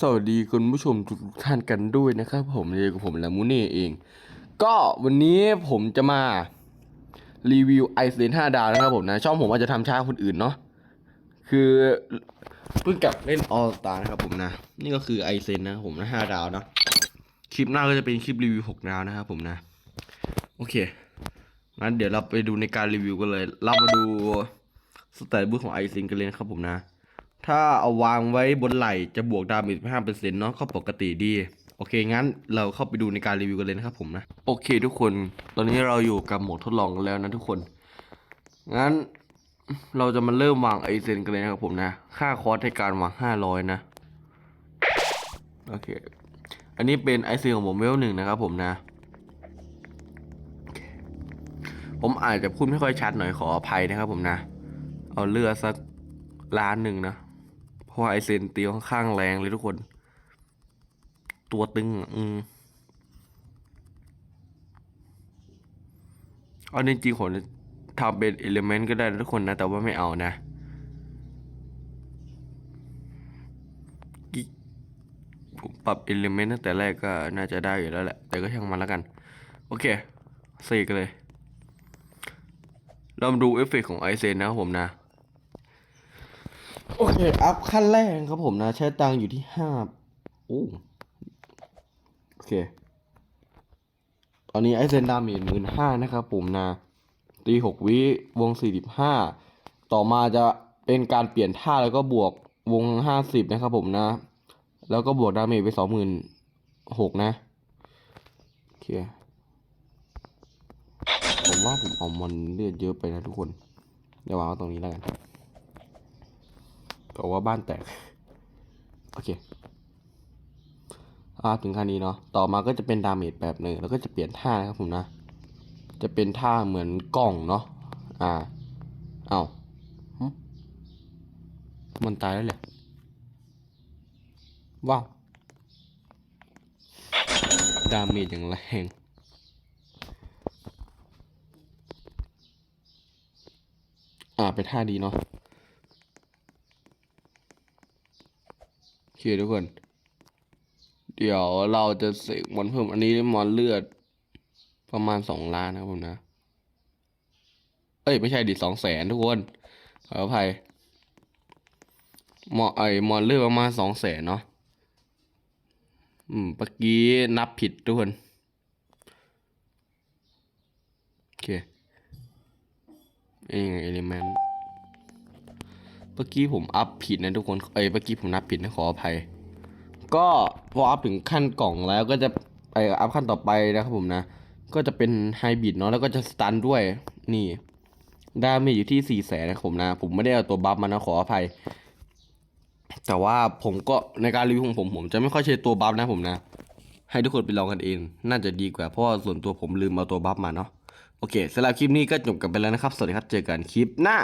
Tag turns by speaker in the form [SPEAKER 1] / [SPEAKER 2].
[SPEAKER 1] สวัสดีคุณผู้ชมทุกท่านกันด้วยนะครับ ผมเรียกับผมและมูเน่เอง ก็วันนี้ผมจะมารีวิวไอเซน5ดาวนะครับผมนะ ช่องผมอาจจะทำช้าคนอื่นเนาะคือเพิ่งกลับเล่นออสตานะครับผมนะ นี่ก็คือไอเซนนะครับผมนะ5ดาวเนาะคลิปหน้าก็จะเป็นคลิปรีวิว6ดาวนะครับผมนะ โอเคงั้นเดี๋ยวเราไปดูในการรีวิวกันเลย เรามาดูสเตตบุ๊ของไอเซนกันเลยนะครับผมนะ ถ้าเอาวางไว้บนไหล่จะบวกดาเมจห้าเปอร์เซ็นต์เนาะก็ปกติดี โอเค งั้นเราเข้าไปดูในการรีวิวกันเลยนะครับผมนะ โอเคทุกคน ตอนนี้เราอยู่กับโหมดทดลองกันแล้วนะทุกคน งั้นเราจะมาเริ่มวางไอเซนกันเลยนะครับผมนะ ค่าคอร์สในการวางห้าร้อยนะ โอเค อันนี้เป็นไอเซนของผมเวลหนึ่งนะครับผมนะ ผมอาจจะพูดไม่ค่อยชัดหน่อยขออภัยนะครับผมนะ เอาเลือสักล้านหนึ่งนะ เพราะว่าไอเซนตีค่อนข้างแรงเลยทุกคน ตัวตึงอืมเอาจริงๆผมทำเป็นเอลิเมนต์ก็ได้ทุกคนนะ แต่ว่าไม่เอานะผมปรับเอลิเมนต์ตั้งแต่แรกก็น่าจะได้อยู่แล้วแหละ แต่ก็ช่างมันแล้วกัน โอเคเสกเลย เรามาดูเอฟเฟกต์ของไอเซนนะครับผมนะ โอเค อัพขั้นแรกครับผมนะ ใช้ตังค์อยู่ที่ห้าโอ้โอเค ตอนนี้ไอเซนดามจหมื่นห้านะครับผมนะ ตีหกวิวงสี่สิบห้าต่อมาจะเป็นการเปลี่ยนท่าแล้วก็บวกวงห้าสิบนะครับผมนะ แล้วก็บวกดาเมจไปสองหมื่นหกนะ โอเค ผมว่าผมเอามันเลือดเยอะไปนะทุกคน เดี๋ยววางไว้ตรงนี้แล้วกัน กว่าบ้านแตก โอเคอ่าถึงขั้นนี้เนาะ ต่อมาก็จะเป็นดาเมจแบบหนึ่ง แล้วก็จะเปลี่ยนท่านะครับผมนะ จะเป็นท่าเหมือนกล่องเนาะ อ่า เอาหึมันตายแล้วแหละว้าว ดาเมจอย่างแรงอ่า เป็นท่าดีเนาะ โอ เคทุกคน เดี๋ยวเราจะเสกมอนเพิ่มอันนี้มอนเลือด ประมาณสองล้านนะครับผมนะ เอ้ย ไม่ใช่ดิสองแสนทุกคนขออภัยมอไอมอนเลือดประมาณสองแสนเนาะอืมเมื่อกี้นับผิดทุกคนโอเคเองเอลิเมนต์ เมื่อกี้ผมอัพผิดนะทุกคน เอ้ย เมื่อกี้ผมนับผิดนะขออภัย ก็พออัพถึงขั้นกล่องแล้วก็จะไปอัพขั้นต่อไปนะครับผมนะ ก็จะเป็นไฮบริดเนาะ แล้วก็จะสตันด้วย นี่ดาเมจอยู่ที่สี่แสนนะผมนะ ผมไม่ได้เอาตัวบัฟมานะขออภัย แต่ว่าผมก็ในการรีวิวของผมผมจะไม่ค่อยใช้ตัวบัฟนะผมนะ ให้ทุกคนไปลองกันเอง น่าจะดีกว่า เพราะว่าส่วนตัวผมลืมเอาตัวบัฟมาเนาะ โอเคสำหรับคลิปนี้ก็จบกันไปแล้วนะครับ สวัสดีครับ เจอกันคลิปหน้า